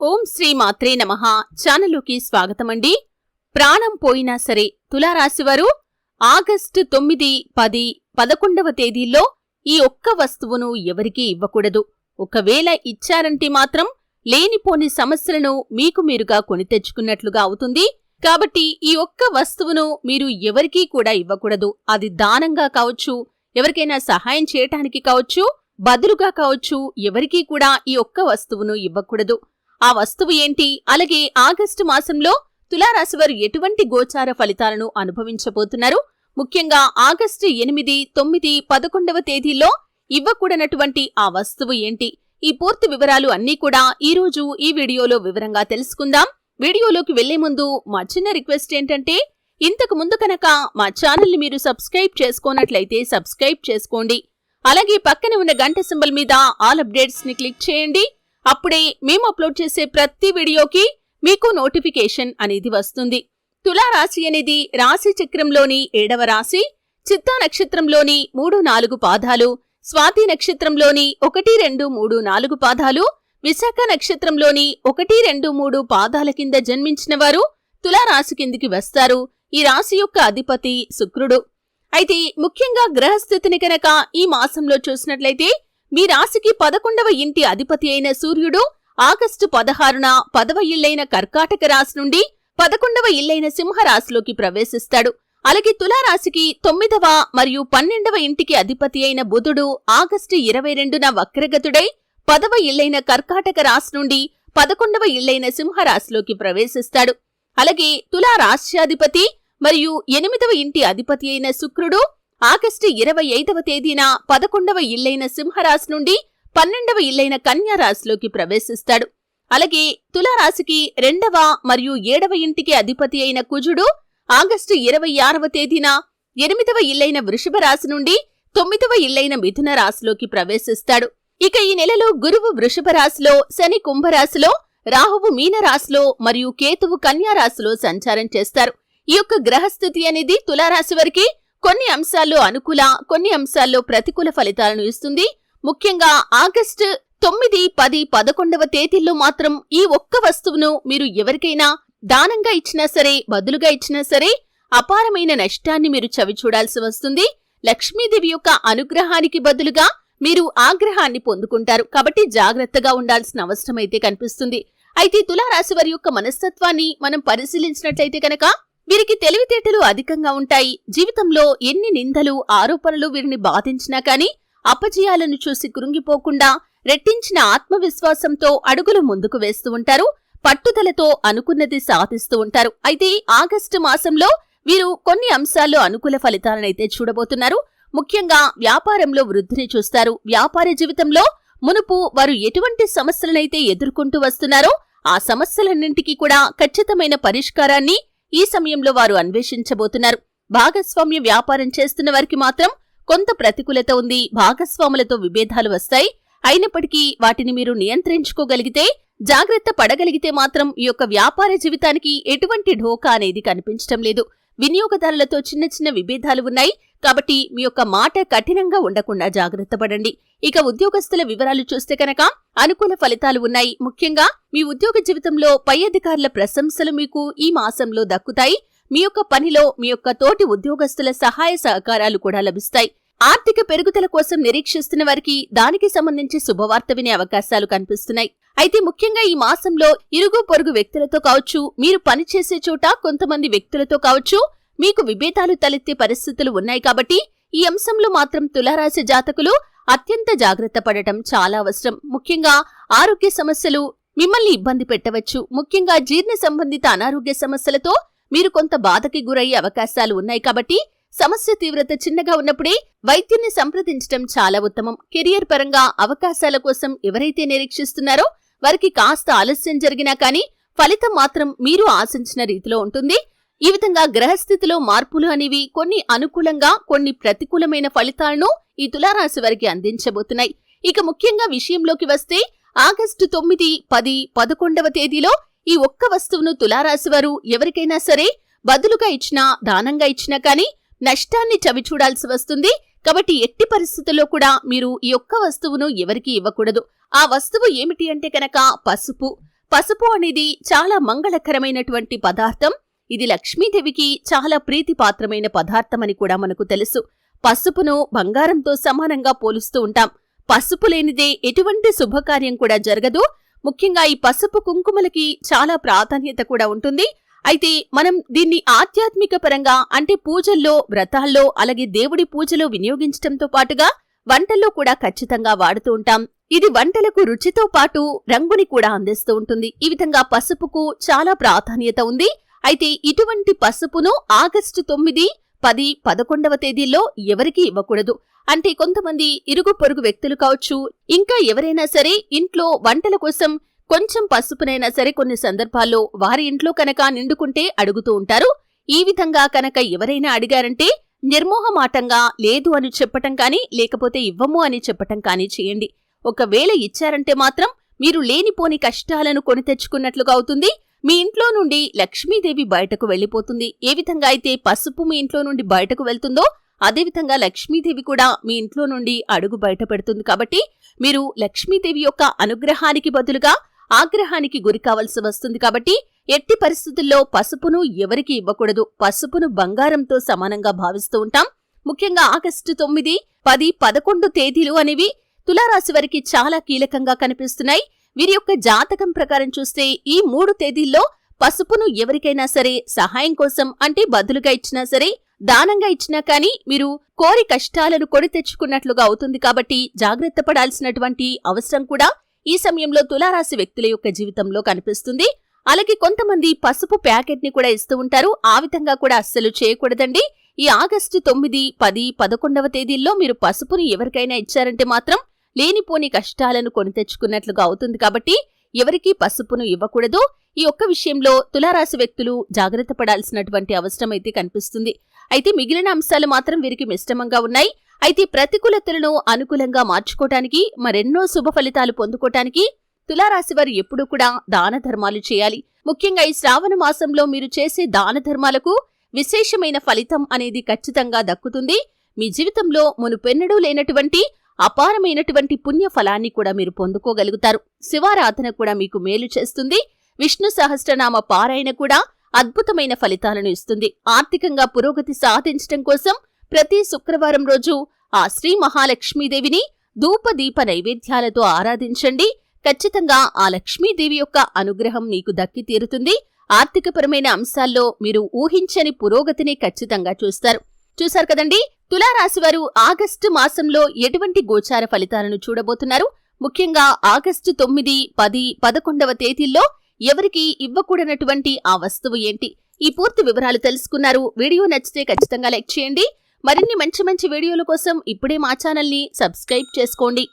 ఓం శ్రీ మాత్రే నమ. ఛానలుకి స్వాగతమండి. ప్రాణం పోయినా సరే తులారాశివారు ఆగస్టు తొమ్మిది పది పదకొండవ తేదీల్లో ఈ ఒక్క వస్తువును ఎవరికీ ఇవ్వకూడదు. ఒకవేళ ఇచ్చారంటే మాత్రం లేనిపోని సమస్యలను మీకు మీరుగా కొని తెచ్చుకున్నట్లుగా అవుతుంది. కాబట్టి ఈ ఒక్క వస్తువును మీరు ఎవరికీ కూడా ఇవ్వకూడదు. అది దానంగా కావచ్చు ఎవరికైనా సహాయం చేయటానికి కావచ్చు బదులుగా కావచ్చు ఎవరికీ కూడా ఈ ఒక్క వస్తువును ఇవ్వకూడదు. ఆ వస్తువు ఏంటి? అలాగే ఆగస్టు మాసంలో తులారాశివారు ఎటువంటి గోచార ఫలితాలను అనుభవించబోతున్నారు? ముఖ్యంగా ఆగస్టు ఎనిమిది తొమ్మిది పదకొండవ తేదీల్లో ఇవ్వకూడనటువంటి ఆ వస్తువు ఏంటి? ఈ పూర్తి వివరాలు అన్నీ కూడా ఈ రోజు ఈ వీడియోలో వివరంగా తెలుసుకుందాం. వీడియోలోకి వెళ్ళే ముందు మా చిన్న రిక్వెస్ట్ ఏంటంటే ఇంతకు ముందు కనుక మా ఛానల్ని మీరు సబ్స్క్రైబ్ చేసుకోనట్లయితే సబ్స్క్రైబ్ చేసుకోండి. అలాగే పక్కన ఉన్న గంట సింబల్ మీద ఆల్ అప్డేట్స్ని క్లిక్ చేయండి. అప్పుడే మేము అప్లోడ్ చేసే ప్రతి వీడియోకి మీకు నోటిఫికేషన్ అనేది వస్తుంది. తులారాశి అనేది రాశి చక్రంలోని ఏడవ రాశి చిత్తా నక్షత్రంలోని మూడు నాలుగు పాదాలు స్వాతి నక్షత్రంలోని ఒకటి రెండు మూడు నాలుగు పాదాలు విశాఖ నక్షత్రంలోని ఒకటి రెండు మూడు పాదాల కింద జన్మించిన వారు తులారాశి కిందికి వస్తారు. ఈ రాశి యొక్క అధిపతి శుక్రుడు. అయితే ముఖ్యంగా గ్రహస్థితిని కనుక ఈ మాసంలో చూసినట్లయితే మీ రాశికి పదకొండవ ఇంటి అధిపతి అయిన సూర్యుడు ఆగస్టు పదహారున పదవ ఇళ్ళైన కర్కాటక రాశి నుండి పదకొండవ ఇల్లైన సింహరాశిలోకి ప్రవేశిస్తాడు. అలాగే తులారాశికి తొమ్మిదవ మరియు పన్నెండవ ఇంటికి అధిపతి అయిన బుధుడు ఆగస్టు ఇరవై రెండున వక్రగతుడై పదవ ఇల్లైన కర్కాటక రాశి నుండి పదకొండవ ఇల్లైన సింహరాశిలోకి ప్రవేశిస్తాడు. అలాగే తులా రాశ్యాధిపతి మరియు ఎనిమిదవ ఇంటి అధిపతి అయిన శుక్రుడు ఆగస్టు ఇరవై ఐదవ తేదీన పదకొండవ ఇల్లైన సింహరాశి నుండి పన్నెండవ ఇల్లైన కన్యారాశిలోకి ప్రవేశిస్తాడు. అలాగే తులారాశికి రెండవ మరియు ఏడవ ఇంటికి అధిపతి అయిన కుజుడు ఆగస్టు ఇరవై ఆరవ తేదీన ఎనిమిదవ ఇల్లైన వృషభ రాశి నుండి తొమ్మిదవ ఇల్లైన మిథున రాశిలోకి ప్రవేశిస్తాడు. ఇక ఈ నెలలో గురువు వృషభ రాశిలో శని కుంభరాశిలో రాహువు మీనరాశిలో మరియు కేతువు కన్యారాశిలో సంచారం చేస్తారు. ఈ యొక్క గ్రహస్థితి అనేది తులారాశి వారికి కొన్ని అంశాల్లో అనుకూల కొన్ని అంశాల్లో ప్రతికూల ఫలితాలను ఇస్తుంది. ముఖ్యంగా ఆగస్టు తొమ్మిది పది పదకొండవ తేదీల్లో మాత్రం ఈ ఒక్క వస్తువును మీరు ఎవరికైనా దానంగా ఇచ్చినా సరే బదులుగా ఇచ్చినా సరే అపారమైన నష్టాన్ని మీరు చవి చూడాల్సి వస్తుంది. లక్ష్మీదేవి యొక్క అనుగ్రహానికి బదులుగా మీరు ఆగ్రహాన్ని పొందుకుంటారు. కాబట్టి జాగ్రత్తగా ఉండాల్సిన అవసరం అయితే కనిపిస్తుంది. అయితే తులారాశి వారి యొక్క మనస్తత్వాన్ని మనం పరిశీలించినట్లయితే కనుక వీరికి తెలివితేటలు అధికంగా ఉంటాయి. జీవితంలో ఎన్ని నిందలు ఆరోపణలు వీరిని బాధించినా కానీ అపజయాలను చూసి కృంగిపోకుండా రెట్టించిన ఆత్మవిశ్వాసంతో అడుగులు ముందుకు వేస్తూ ఉంటారు. పట్టుదలతో అనుకున్నది సాధిస్తూ ఉంటారు. అయితే ఆగస్టు మాసంలో వీరు కొన్ని అంశాల్లో అనుకూల ఫలితాలనైతే చూడబోతున్నారు. ముఖ్యంగా వ్యాపారంలో వృద్ధిని చూస్తారు. వ్యాపార జీవితంలో మునుపు వారు ఎటువంటి సమస్యలనైతే ఎదుర్కొంటూ వస్తున్నారో ఆ సమస్యలన్నింటికీ కూడా ఖచ్చితమైన పరిష్కారాన్ని ఈ సమయంలో వారు అన్వేషించబోతున్నారు. భాగస్వామ్య వ్యాపారం చేస్తున్న వారికి మాత్రం కొంత ప్రతికూలత ఉంది. భాగస్వాములతో విభేదాలు వస్తాయి. అయినప్పటికీ వాటిని మీరు నియంత్రించుకోగలిగితే జాగ్రత్త పడగలిగితే మాత్రం ఈ యొక్క వ్యాపార జీవితానికి ఎటువంటి ఢోకా అనేది కనిపించటం లేదు. వినియోగదారులతో చిన్న చిన్న విభేదాలు ఉన్నాయి. కాబట్టి మీ యొక్క మాట కఠినంగా ఉండకుండా జాగ్రత్త పడండి. ఇక ఉద్యోగస్తుల వివరాలు చూస్తే కనుక అనుకూల ఫలితాలు ఉన్నాయి. ముఖ్యంగా మీ ఉద్యోగ జీవితంలో పై అధికారుల ప్రశంసలు మీకు ఈ మాసంలో దక్కుతాయి. మీ యొక్క పనిలో మీ యొక్క తోటి ఉద్యోగస్తుల సహాయ సహకారాలు కూడా లభిస్తాయి. ఆర్థిక పెరుగుదల కోసం నిరీక్షిస్తున్న వారికి దానికి సంబంధించి శుభవార్త వినే అవకాశాలు కనిపిస్తున్నాయి. అయితే ముఖ్యంగా ఈ మాసంలో ఇరుగు పొరుగు వ్యక్తులతో కావచ్చు మీరు పనిచేసే చోట కొంతమంది వ్యక్తులతో కావచ్చు మీకు విభేదాలు తలెత్తే పరిస్థితులు ఉన్నాయి కాబట్టి ఈ అంశంలో మాత్రం తులారాశి జాతకులు అత్యంత జాగ్రత్త పడటం చాలా అవసరం. ముఖ్యంగా ఆరోగ్య సమస్యలు మిమ్మల్ని ఇబ్బంది పెట్టవచ్చు. ముఖ్యంగా జీర్ణ సంబంధిత అనారోగ్య సమస్యలతో మీరు కొంత బాధకి గురయ్యే అవకాశాలు ఉన్నాయి కాబట్టి సమస్య తీవ్రత చిన్నగా ఉన్నప్పుడే వైద్యుని సంప్రదించడం చాలా ఉత్తమం. కెరియర్ పరంగా అవకాశాల కోసం ఎవరైతే నిరీక్షిస్తున్నారో వారికి కాస్త ఆలస్యం జరిగినా కానీ ఫలితం మాత్రం మీరు ఆశించిన రీతిలో ఉంటుంది. ఈ విధంగా గ్రహస్థితిలో మార్పులు అనేవి కొన్ని అనుకూలంగా కొన్ని ప్రతికూలమైన ఫలితాలను ఈ తులారాశి వారికి అందించబోతున్నాయి. ఇక ముఖ్యంగా విషయంలోకి వస్తే ఆగస్టు తొమ్మిది పది పదకొండవ తేదీలో ఈ ఒక్క వస్తువును తులారాశి వారు ఎవరికైనా సరే బదులుగా ఇచ్చినా దానంగా ఇచ్చినా కానీ నష్టాన్ని చవిచూడాల్సి వస్తుంది. కాబట్టి ఎట్టి పరిస్థితుల్లో కూడా మీరు ఈ ఒక్క వస్తువును ఎవరికీ ఇవ్వకూడదు. ఆ వస్తువు ఏమిటి అంటే కనుక పసుపు. పసుపు అనేది చాలా మంగళకరమైనటువంటి పదార్థం. ఇది లక్ష్మీదేవికి చాలా ప్రీతిపాత్రమైన పదార్థమని కూడా మనకు తెలుసు. పసుపును బంగారంతో సమానంగా పోలుస్తూ ఉంటాం. పసుపు లేనిదే ఎటువంటి శుభకార్యం కూడా జరగదు. ముఖ్యంగా ఈ పసుపు కుంకుమలకి చాలా ప్రాధాన్యత కూడా ఉంటుంది. అయితే మనం దీన్ని ఆధ్యాత్మిక పరంగా అంటే పూజల్లో వ్రతాల్లో అలాగే దేవుడి పూజలో వినియోగించడంతో పాటుగా వంటల్లో కూడా ఖచ్చితంగా వాడుతూ ఉంటాం. ఇది వంటలకు రుచితో పాటు రంగుని కూడా అందిస్తూ ఉంటుంది. ఈ విధంగా పసుపుకు చాలా ప్రాధాన్యత ఉంది. అయితే ఇటువంటి పసుపును ఆగస్టు తొమ్మిది పది పదకొండవ తేదీల్లో ఎవరికీ ఇవ్వకూడదు. అంటే కొంతమంది ఇరుగు పొరుగు వ్యక్తులు కావచ్చు ఇంకా ఎవరైనా సరే ఇంట్లో వంటల కోసం కొంచెం పసుపునైనా సరే కొన్ని సందర్భాల్లో వారి ఇంట్లో కనుక నిండుకుంటే అడుగుతూ ఉంటారు. ఈ విధంగా కనుక ఎవరైనా అడిగారంటే నిర్మోహమాటంగా లేదు అని చెప్పటం కానీ లేకపోతే ఇవ్వము అని చెప్పటం కానీ చేయండి. ఒకవేళ ఇచ్చారంటే మాత్రం మీరు లేనిపోని కష్టాలను కొని తెచ్చుకున్నట్లుగా అవుతుంది. మీ ఇంట్లో నుండి లక్ష్మీదేవి బయటకు వెళ్ళిపోతుంది. ఏ విధంగా అయితే పసుపు మీ ఇంట్లో నుండి బయటకు వెళ్తుందో అదేవిధంగా లక్ష్మీదేవి కూడా మీ ఇంట్లో నుండి అడుగు బయట పెడుతుంది. కాబట్టి మీరు లక్ష్మీదేవి యొక్క అనుగ్రహానికి బదులుగా ఆగ్రహానికి గురి కావలసి వస్తుంది. కాబట్టి ఎట్టి పరిస్థితుల్లో పసుపును ఎవరికి ఇవ్వకూడదు. పసుపును బంగారంతో సమానంగా భావిస్తూ ఉంటాం. ముఖ్యంగా ఆగస్టు తొమ్మిది పది పదకొండు తేదీలు అనేవి తులారాశి వారికి చాలా కీలకంగా కనిపిస్తున్నాయి. వీరి యొక్క జాతకం ప్రకారం చూస్తే ఈ మూడు తేదీల్లో పసుపును ఎవరికైనా సరే సహాయం కోసం అంటే బదులుగా ఇచ్చినా సరే దానంగా ఇచ్చినా కానీ మీరు కోరి కష్టాలను కొని తెచ్చుకున్నట్లుగా అవుతుంది కాబట్టి జాగ్రత్త పడాల్సినటువంటి అవసరం కూడా ఈ సమయంలో తులారాశి వ్యక్తుల యొక్క జీవితంలో కనిపిస్తుంది. అలాగే కొంతమంది పసుపు ప్యాకెట్ని కూడా ఇస్తూ ఉంటారు. ఆ విధంగా కూడా అస్సలు చేయకూడదండి. ఈ ఆగస్టు తొమ్మిది పది పదకొండవ తేదీల్లో మీరు పసుపుని ఎవరికైనా ఇచ్చారంటే మాత్రం లేనిపోని కష్టాలను కొని తెచ్చుకున్నట్లుగా అవుతుంది కాబట్టి ఎవరికీ పసుపును ఇవ్వకూడదు. ఈ ఒక్క విషయంలో తులారాశి వ్యక్తులు జాగ్రత్త పడాల్సినటువంటి అవసరం అయితే కనిపిస్తుంది. అయితే మిగిలిన అంశాలు మాత్రం వీరికి మిశ్రమంగా ఉన్నాయి. అయితే ప్రతికూలతలను అనుకూలంగా మార్చుకోవటానికి మరెన్నో శుభ ఫలితాలు పొందుకోవటానికి తులారాశి వారు ఎప్పుడూ కూడా దాన ధర్మాలు చేయాలి. ముఖ్యంగా ఈ శ్రావణ మాసంలో మీరు చేసే దాన ధర్మాలకు విశేషమైన ఫలితం అనేది ఖచ్చితంగా దక్కుతుంది. మీ జీవితంలో మునుపెన్నడూ లేనటువంటి అపారమైనటువంటి పుణ్య ఫలాన్ని కూడా మీరు పొందుకోగలుగుతారు. శివారాధన కూడా మీకు మేలు చేస్తుంది. విష్ణు సహస్రనామ పారాయణ కూడా అద్భుతమైన ఫలితాలను ఇస్తుంది. ఆర్థికంగా పురోగతి సాధించటం కోసం ప్రతి శుక్రవారం రోజు ఆ శ్రీ మహాలక్ష్మీదేవిని ధూపదీప నైవేద్యాలతో ఆరాధించండి. ఖచ్చితంగా ఆ లక్ష్మీదేవి యొక్క అనుగ్రహం మీకు దక్కి తీరుతుంది. ఆర్థికపరమైన అంశాల్లో మీరు ఊహించని పురోగతిని ఖచ్చితంగా చూస్తారు. చూశారు కదండి? తులారాశి వారు ఆగస్టు మాసంలో ఎటువంటి గోచార ఫలితాలను చూడబోతున్నారు? ముఖ్యంగా ఆగస్టు తొమ్మిది పది పదకొండవ తేదీల్లో ఎవరికి ఇవ్వకూడనటువంటి ఆ వస్తువు ఏంటి? ఈ పూర్తి వివరాలు తెలుసుకున్నారు. వీడియో నచ్చితే ఖచ్చితంగా లైక్ చేయండి. మరిన్ని మంచి మంచి వీడియోల కోసం ఇప్పుడే మా ఛానల్ని సబ్స్క్రైబ్ చేసుకోండి.